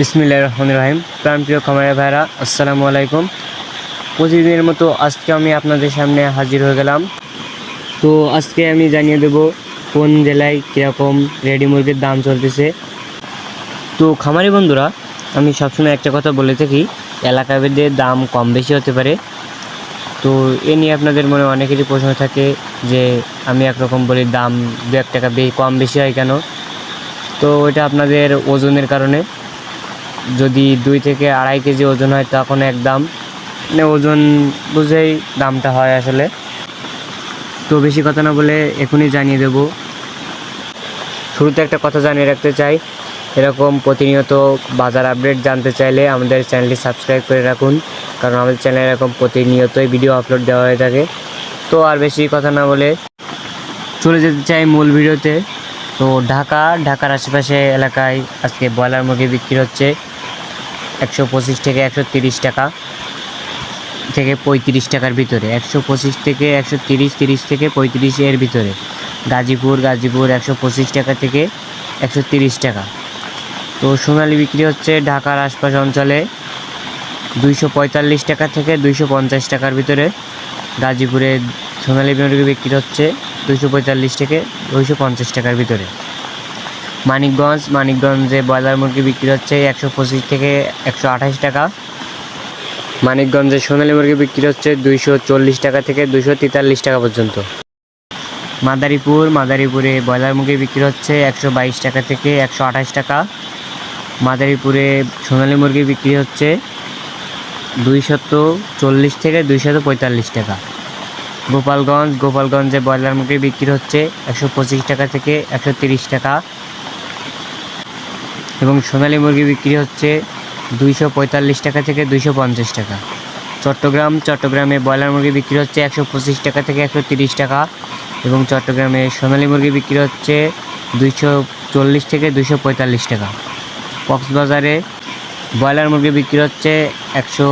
বিসমিল্লাহ রহমান রহিম। প্রাণপ্রিয় খামারে ভাইরা আসসালামু আলাইকুম। প্রতিদিনের মতো আজকে আমি আপনাদের সামনে হাজির হয়ে গেলাম। তো আজকে আমি জানিয়ে দেব কোন জেলায় কীরকম রেডি মুরগির দাম চলতেছে। তো খামারি বন্ধুরা, আমি সবসময় একটা কথা বলে থাকি এলাকা ভেদে দাম কম বেশি হতে পারে। তো এ নিয়ে আপনাদের মনে অনেকেরই প্রশ্ন থাকে যে আমি একরকম বলি দাম দু এক টাকা কম বেশি হয় কেন? তো এটা আপনাদের ওজনের কারণে। যদি দুই থেকে আড়াই কেজি ওজন হয়, তখন এক দাম। মানে ওজন বুঝেই দামটা হয় আসলে। তো বেশি কথা না বলে এখনই জানিয়ে দেব। শুরুতে একটা কথা জানিয়ে রাখতে চাই। এরকম প্রতিনিয়ত বাজার আপডেট জানতে চাইলে আমাদের চ্যানেলটি সাবস্ক্রাইব করে রাখুন। কারণ আমাদের চ্যানেলে এরকম প্রতিনিয়তই ভিডিও আপলোড দেওয়া হয়ে থাকে। তো আর বেশি কথা না বলে চলে যেতে চাই মূল ভিডিওতে। তো ঢাকা, ঢাকার আশেপাশে এলাকায় আজকে ব্রয়লার মুরগি বিক্রি হচ্ছে। একশো পঁচিশ থেকে একশো তিরিশ টাকা থেকে পঁয়ত্রিশ টাকার ভিতরে। একশো পঁচিশ থেকে একশো তিরিশ তিরিশ থেকে পঁয়ত্রিশ এর ভিতরে। গাজীপুর গাজীপুর একশো পঁচিশ টাকা থেকে একশো তিরিশ টাকা। তো সোনালি বিক্রি হচ্ছে ঢাকার আশপাশ অঞ্চলে দুইশো পঁয়তাল্লিশ টাকা থেকে দুইশো পঞ্চাশ টাকার ভিতরে। গাজীপুরে সোনালি বিক্রি হচ্ছে দুইশো পঁয়তাল্লিশ থেকে দুইশো পঞ্চাশ টাকার ভিতরে। মানিকগঞ্জ, মানিকগঞ্জে ব্রয়লার মুরগি বিক্রি হচ্ছে একশো পঁচিশ থেকে একশো আঠাশ টাকা। মানিকগঞ্জে সোনালী মুরগি বিক্রি হচ্ছে দুইশো চল্লিশ টাকা থেকে দুইশো তেতাল্লিশ টাকা পর্যন্ত। মাদারীপুর, মাদারীপুরে ব্রয়লার মুরগি বিক্রি হচ্ছে একশো বাইশ টাকা থেকে একশো আঠাশ টাকা। মাদারীপুরে সোনালী মুরগি বিক্রি হচ্ছে দুইশত চল্লিশ থেকে দুইশত পঁয়তাল্লিশ টাকা। গোপালগঞ্জ, গোপালগঞ্জে ব্রয়লার মুরগি বিক্রি হচ্ছে একশো পঁচিশ টাকা থেকে একশো তিরিশ টাকা। এবং সোনালী মুরগি বিক্রি হচ্ছে দুইশো পঁয়তাল্লিশ টাকা থেকে দুইশো পঞ্চাশ টাকা। চট্টগ্রাম, চট্টগ্রামে ব্রয়লার মুরগি বিক্রি হচ্ছে একশো পঁচিশ টাকা থেকে একশো তিরিশ টাকা এবং চট্টগ্রামে সোনালী মুরগি বিক্রি হচ্ছে দুইশো চল্লিশ থেকে দুইশো পঁয়তাল্লিশ টাকা। কক্সবাজারে ব্রয়লার মুরগি বিক্রি হচ্ছে একশো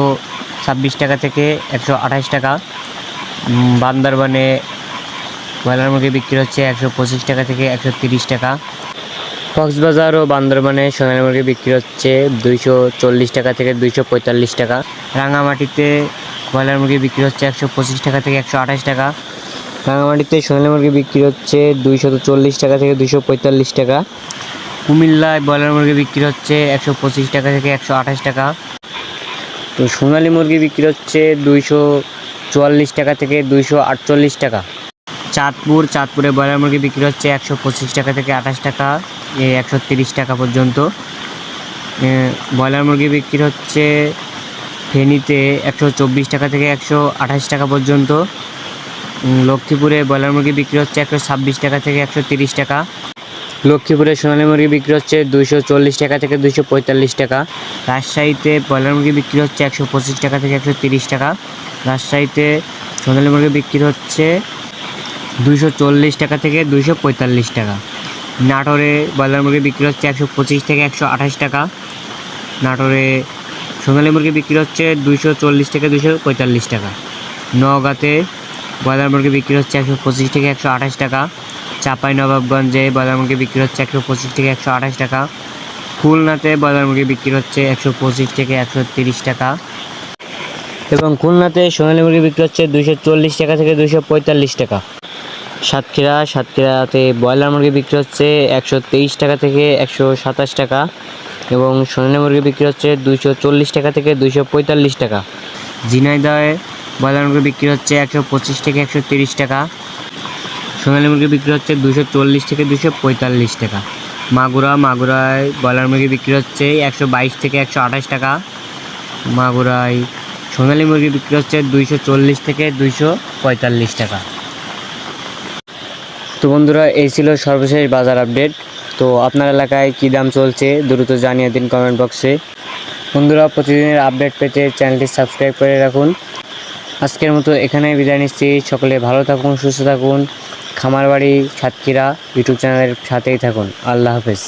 ছাব্বিশ টাকা থেকে একশো আঠাশ টাকা। বান্দরবানে ব্রয়লার মুরগি বিক্রি হচ্ছে একশো পঁচিশ টাকা থেকে একশো তিরিশ টাকা। কক্সবাজার ও বান্দরবানে সোনালী মুরগি বিক্রি হচ্ছে দুইশো চল্লিশ টাকা থেকে দুইশো পঁয়তাল্লিশ টাকা। রাঙামাটিতে ব্রয়লার মুরগি বিক্রি হচ্ছে একশো পঁচিশ টাকা থেকে একশো আঠাশ টাকা। রাঙামাটিতে সোনালী মুরগি বিক্রি হচ্ছে দুইশো চল্লিশ টাকা থেকে দুইশো পঁয়তাল্লিশ টাকা। কুমিল্লায় ব্রয়লার মুরগি বিক্রি হচ্ছে একশো পঁচিশ টাকা থেকে একশো আঠাশ টাকা। তো সোনালী মুরগি বিক্রি হচ্ছে দুইশো চুয়াল্লিশ টাকা থেকে দুইশো আটচল্লিশ টাকা। চাঁদপুর, চাঁদপুরে ব্রয়লার মুরগি বিক্রি হচ্ছে একশো পঁচিশ টাকা থেকে আঠাশ টাকা। একশো তিরিশ টাকা পর্যন্ত। ব্রয়লার মুরগি বিক্রি হচ্ছে ফেনীতে একশো চব্বিশ টাকা থেকে একশো আঠাশ টাকা পর্যন্ত। লক্ষ্মীপুরে ব্রয়লার মুরগি বিক্রি হচ্ছে একশো ছাব্বিশ টাকা থেকে একশো তিরিশ টাকা। লক্ষ্মীপুরে সোনালী মুরগি বিক্রি হচ্ছে দুইশো চল্লিশ টাকা থেকে দুইশো পঁয়তাল্লিশ টাকা। রাজশাহীতে ব্রয়লার মুরগি বিক্রি হচ্ছে একশো পঁচিশ টাকা থেকে একশো তিরিশ টাকা। রাজশাহীতে সোনালী মুরগি বিক্রি হচ্ছে দুইশো চল্লিশ টাকা থেকে দুইশো পঁয়তাল্লিশ টাকা। নাটোরে ব্রয়লার মুরগি বিক্রি হচ্ছে একশো পঁচিশ থেকে একশো আঠাশ টাকা। নাটোরে সোনালী মুরগি বিক্রি হচ্ছে দুইশো চল্লিশ থেকে দুইশো পঁয়তাল্লিশ টাকা। নওগাঁতে ব্রয়লার মুরগি বিক্রি হচ্ছে একশো পঁচিশ থেকে একশো আঠাশ টাকা। চাপাই নবাবগঞ্জে ব্রয়লার মুরগি বিক্রি হচ্ছে একশো পঁচিশ থেকে একশো আঠাশ টাকা। খুলনাতে ব্রয়লার মুরগি বিক্রি হচ্ছে একশো পঁচিশ থেকে একশো তিরিশ টাকা। এবং খুলনাতে সোনালী মুরগি বিক্রি হচ্ছে দুশো চল্লিশ টাকা থেকে দুশো পঁয়তাল্লিশ টাকা। সাতক্ষীরা, সাতক্ষীরাতে ব্রয়লার মুরগি বিক্রি হচ্ছে একশো তেইশ টাকা থেকে একশো সাতাশ টাকা এবং সোনালী মুরগি বিক্রি হচ্ছে দুইশো চল্লিশ টাকা থেকে দুইশো পঁয়তাল্লিশ টাকা। ঝিনাইদহে ব্রয়লার মুরগি বিক্রি হচ্ছে একশো পঁচিশ থেকে একশো তিরিশ টাকা। সোনালী মুরগি বিক্রি হচ্ছে দুশো চল্লিশ থেকে দুশো পঁয়তাল্লিশ টাকা। মাগুরা, মাগুরায় ব্রয়লার মুরগি বিক্রি হচ্ছে একশো বাইশ থেকে একশো আঠাশ টাকা। মাগুরায় সোনালী মুরগি বিক্রি হচ্ছে দুইশো চল্লিশ থেকে দুইশো পঁয়তাল্লিশ টাকা। তো বন্ধুরা, এই ছিল সর্বশেষ বাজার আপডেট। তো আপনার এলাকায় কী দাম চলছে, দ্রুত জানিয়ে দিন কমেন্ট বক্সে বন্ধুরা, প্রতিদিনের আপডেট পেতে চ্যানেলটি সাবস্ক্রাইব করে রাখুন। আজকের মতো এখানেই বিদায় নিচ্ছি। সকলে ভালো থাকুন, সুস্থ থাকুন। খামারবাড়ি সাতক্ষীরা ইউটিউব চ্যানেলের সাথেই থাকুন। আল্লাহ হাফেজ।